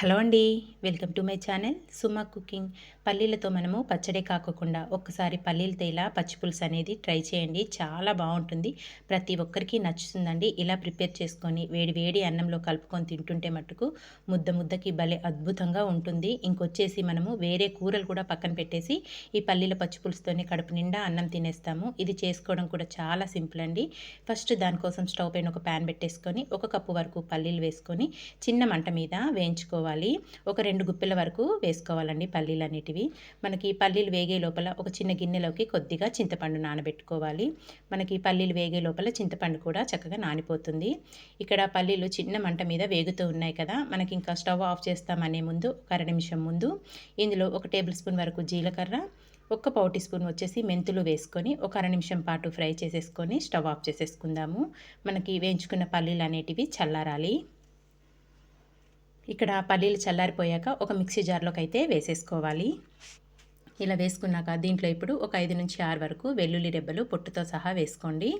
Hello అండి welcome to my channel Suma cooking. పల్లీలతో మనము పచ్చడి కాకుండా ఒక్కసారి పల్లీలతో ఇలా పచ్చి పులుసు అనేది ట్రై చేయండి చాలా బాగుంటుంది. ప్రతి ఒక్కరికి నచ్చుతుందండి. ఇలా ప్రిపేర్ చేసుకొని వేడి వేడి అన్నంలో కలుపుకొని తింటుంటే మట్టుకు ముద్ద ముద్దకి భలే అద్భుతంగా ఉంటుంది. ఇంకొచ్చేసి మనము వేరే కూరలు కూడా పక్కన పెట్టేసి ఈ పల్లీల పచ్చి పులుసుతోనే కడుపు నిండా అన్నం తినేస్తాము. ఇది చేసుకోవడం కూడా చాలా సింపుల్ అండి. ఫస్ట్ దానికోసం స్టవ్ పైన ఒక ప్యాన్ పెట్టేసుకొని ఒక కప్పు వరకు పల్లీలు వేసుకొని చిన్న మంట మీద వేయించుకోవాలి. వేసుకోవాలి. ఒక రెండు గుప్పెల వరకు వేసుకోవాలండి పల్లీలు అనేటివి మనకి పల్లీలు వేగే లోపల ఒక చిన్న గిన్నెలోకి కొద్దిగా చింతపండు నానబెట్టుకోవాలి. మనకి పల్లీలు వేగే లోపల చింతపండు కూడా చక్కగా నానిపోతుంది. ఇక్కడ పల్లీలు చిన్న మంట మీద వేగుతూ ఉన్నాయి కదా మనకి ఇంకా స్టవ్ ఆఫ్ చేస్తామనే ముందు ఒక అర నిమిషం ముందు ఇందులో ఒక టేబుల్ స్పూన్ వరకు జీలకర్ర ఒక్క పావు టీ స్పూన్ వచ్చేసి మెంతులు వేసుకొని ఒక అర నిమిషం పాటు ఫ్రై చేసేసుకొని స్టవ్ ఆఫ్ చేసేసుకుందాము. మనకి వేయించుకున్న పల్లీలు అనేటివి చల్లారాలి. ఇక్కడ పల్లీలు చల్లారిపోయాక ఒక మిక్సీ జార్లోకి అయితే వేసేసుకోవాలి. ఇలా వేసుకున్నాక దీంట్లో ఇప్పుడు ఒక ఐదు నుంచి ఆరు వరకు వెల్లుల్లి రెబ్బలు పొట్టుతో సహా వేసుకోండి.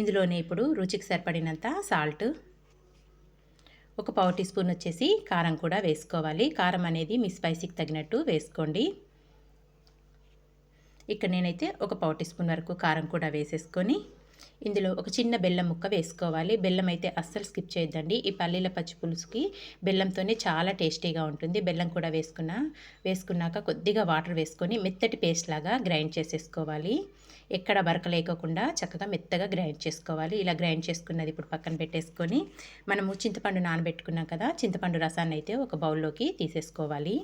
ఇందులోనే ఇప్పుడు రుచికి సరిపడినంత సాల్ట్. ఒక పావు టీ స్పూన్ వచ్చేసి కారం కూడా వేసుకోవాలి. కారం అనేది మీ స్పైసీకి తగినట్టు వేసుకోండి. ఇక్కడ నేనైతే ఒక పావు టీ స్పూన్ వరకు కారం కూడా వేసేసుకొని ఇందులో ఒక చిన్న బెల్లం ముక్క వేసుకోవాలి. బెల్లం అయితే అస్సలు స్కిప్ చేయొద్దండి. ఈ పల్లీల పచ్చి పులుసుకి బెల్లంతోనే చాలా టేస్టీగా ఉంటుంది. బెల్లం కూడా వేసుకున్న వేసుకున్నాక కొద్దిగా వాటర్ వేసుకొని మెత్తటి పేస్ట్ లాగా గ్రైండ్ చేసేసుకోవాలి. ఎక్కడ బరక లేకోకుండా చక్కగా మెత్తగా గ్రైండ్ చేసుకోవాలి. ఇలా గ్రైండ్ చేసుకున్నది ఇప్పుడు పక్కన పెట్టేసుకొని మనము చింతపండు నానబెట్టుకున్నాం కదా చింతపండు రసాన్ని అయితే ఒక బౌల్లోకి తీసేసుకోవాలి.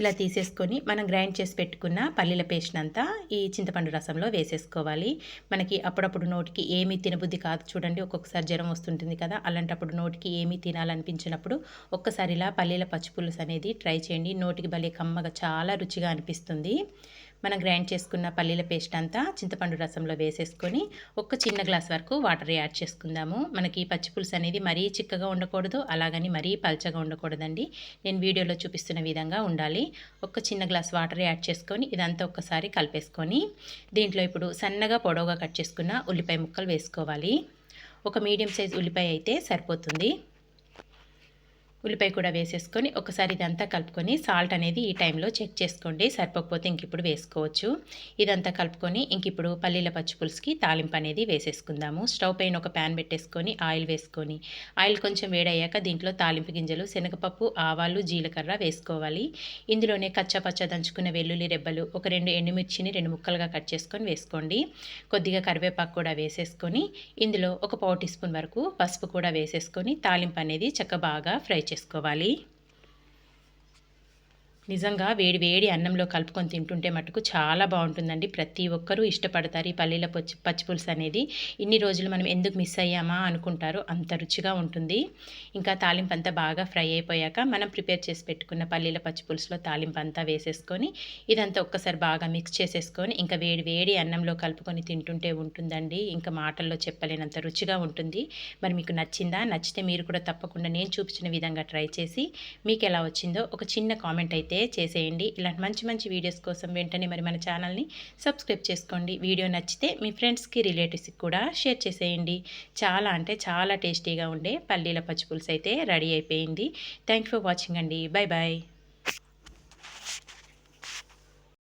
ఇలా తీసేసుకొని మనం గ్రైండ్ చేసి పెట్టుకున్న పల్లీల పేస్ట్ అంతా ఈ చింతపండు రసంలో వేసేసుకోవాలి. మనకి అప్పుడప్పుడు నోటికి ఏమీ తినబుద్ధి కాదు చూడండి ఒక్కొక్కసారి జ్వరం వస్తుంటుంది కదా అలాంటప్పుడు నోటికి ఏమీ తినాలనిపించినప్పుడు ఒక్కసారి ఇలా పల్లీల పచ్చిపులుసు అనేది ట్రై చేయండి. నోటికి భలే కమ్మగా చాలా రుచిగా అనిపిస్తుంది. మనం గ్రైండ్ చేసుకున్న పల్లీల పేస్ట్ అంతా చింతపండు రసంలో వేసేసుకొని ఒక చిన్న గ్లాస్ వరకు వాటర్ యాడ్ చేసుకుందాము. మనకి పచ్చిపులుసు అనేది మరీ చిక్కగా ఉండకూడదు అలాగని మరీ పల్చగా ఉండకూడదండి. నేను వీడియోలో చూపిస్తున్న విధంగా ఉండాలి. ఒక చిన్న గ్లాస్ వాటర్ యాడ్ చేసుకొని ఇదంతా ఒక్కసారి కలిపేసుకొని దీంట్లో ఇప్పుడు సన్నగా పొడవుగా కట్ చేసుకున్న ఉల్లిపాయ ముక్కలు వేసుకోవాలి. ఒక మీడియం సైజ్ ఉల్లిపాయ అయితే సరిపోతుంది. ఉల్లిపాయ కూడా వేసేసుకొని ఒకసారి ఇదంతా కలుపుకొని సాల్ట్ అనేది ఈ టైంలో చెక్ చేసుకోండి. సరిపోకపోతే ఇంక ఇప్పుడు వేసుకోవచ్చు. ఇదంతా కలుపుకొని ఇంక ఇప్పుడు పల్లీల పచ్చిపులుసుకి తాలింపు అనేది వేసేసుకుందాము. స్టవ్ పైన ఒక ప్యాన్ పెట్టేసుకొని ఆయిల్ వేసుకొని ఆయిల్ కొంచెం వేడయ్యాక దీంట్లో తాలింపు గింజలు శనగపప్పు ఆవాలు జీలకర్ర వేసుకోవాలి. ఇందులోనే కచ్చపచ్చ దంచుకున్న వెల్లుల్లి రెబ్బలు ఒక రెండు ఎండుమిర్చిని రెండు ముక్కలుగా కట్ చేసుకొని వేసుకోండి. కొద్దిగా కరివేపాకు కూడా వేసేసుకొని ఇందులో ఒక పావు టీ స్పూన్ వరకు పసుపు కూడా వేసేసుకొని తాలింపు అనేది చక్క బాగా ఫ్రై చేసుకోవాలి నిజంగా వేడి వేడి అన్నంలో కలుపుకొని తింటుంటే మటుకు చాలా బాగుంటుందండి. ప్రతి ఒక్కరూ ఇష్టపడతారు ఈ పల్లీల పచ్చి పచ్చిపులుసు అనేది. ఇన్ని రోజులు మనం ఎందుకు మిస్ అయ్యామా అనుకుంటారు. అంత రుచిగా ఉంటుంది. ఇంకా తాలింపు అంతా బాగా ఫ్రై అయిపోయాక మనం ప్రిపేర్ చేసి పెట్టుకున్న పల్లీల పచ్చిపులుసులో తాలింపు అంతా వేసేసుకొని ఇదంతా ఒక్కసారి బాగా మిక్స్ చేసేసుకొని ఇంకా వేడి వేడి అన్నంలో కలుపుకొని తింటుంటే ఉంటుందండి. ఇంకా మాటల్లో చెప్పలేనంత రుచిగా ఉంటుంది. మరి మీకు నచ్చిందా? నచ్చితే మీరు కూడా తప్పకుండా నేను చూపించిన విధంగా ట్రై చేసి మీకు ఎలా వచ్చిందో ఒక చిన్న కామెంట్ అయితే అయితే చేసేయండి. ఇలాంటి మంచి మంచి వీడియోస్ కోసం వెంటనే మరి మన ఛానల్ని సబ్స్క్రైబ్ చేసుకోండి. వీడియో నచ్చితే మీ ఫ్రెండ్స్కి రిలేటివ్స్కి కూడా షేర్ చేసేయండి. చాలా అంటే చాలా టేస్టీగా ఉండే పల్లీల పచ్చిపులుసు అయితే రెడీ అయిపోయింది. థ్యాంక్ ఫర్ వాచింగ్ అండి. Bye bye